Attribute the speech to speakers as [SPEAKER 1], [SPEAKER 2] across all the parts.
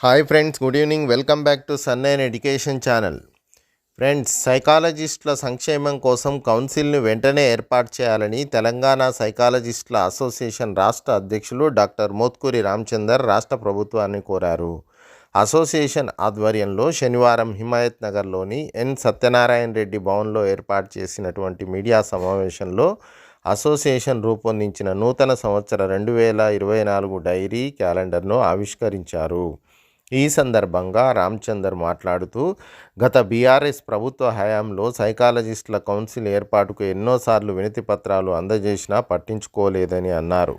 [SPEAKER 1] Hi friends good evening welcome back to సన్నైన్ education channel friends సైకాలజిస్టుల సంక్షేమం కోసం కౌన్సిల్ను వెంటనే ఏర్పాటు చేయాలని తెలంగాణ సైకాలజిస్టుల అసోసియేషన్ రాష్ట్ర అధ్యక్షులు డాక్టర్ మోత్కూరి రామచందర్ రాష్ట్ర ప్రభుత్వాన్ని కోరారు. అసోసియేషన్ ఆధ్వర్యంలో శనివారం హిమాయత్ నగర్లోని ఎన్ సత్యనారాయణ రెడ్డి భవన్లో ఏర్పాటు చేసినటువంటి మీడియా సమావేశంలో అసోసియేషన్ రూపొందించిన నూతన సంవత్సర రెండు వేల ఇరవై నాలుగు డైరీ క్యాలెండర్ను ఆవిష్కరించారు. ఈ సందర్భంగా రామచందర్ మాట్లాడుతూ గత బీఆర్ఎస్ ప్రభుత్వ హయాంలో సైకాలజిస్టుల కౌన్సిల్ ఏర్పాటుకు ఎన్నోసార్లు వినతి పత్రాలు అందజేసినా పట్టించుకోలేదని అన్నారు.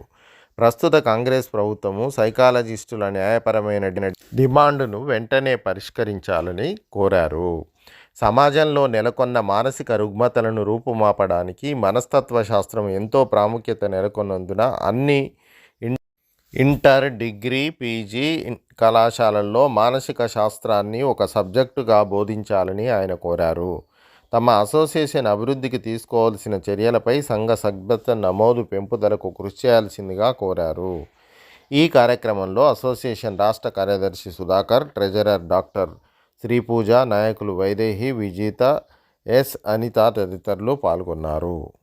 [SPEAKER 1] ప్రస్తుత కాంగ్రెస్ ప్రభుత్వము సైకాలజిస్టుల న్యాయపరమైన డిమాండును డిమాండ్ను వెంటనే పరిష్కరించాలని కోరారు. సమాజంలో నెలకొన్న మానసిక రుగ్మతలను రూపుమాపడానికి మనస్తత్వ శాస్త్రం ఎంతో ప్రాముఖ్యత నెలకొన్నందున అన్ని ఇంటర్ డిగ్రీ పీజీ కళాశాలల్లో మానసిక శాస్త్రాన్ని ఒక సబ్జెక్టుగా బోధించాలని ఆయన కోరారు. తమ అసోసియేషన్ అభివృద్ధికి తీసుకోవాల్సిన చర్యలపై సంఘ సభ్యత నమోదు పెంపుదలకు కృషి చేయాల్సిందిగా కోరారు. ఈ కార్యక్రమంలో అసోసియేషన్ రాష్ట్ర కార్యదర్శి సుధాకర్ ట్రెజరర్ డాక్టర్ శ్రీపూజ నాయకులు వైదేహి విజేత ఎస్ అనిత తదితరులు పాల్గొన్నారు.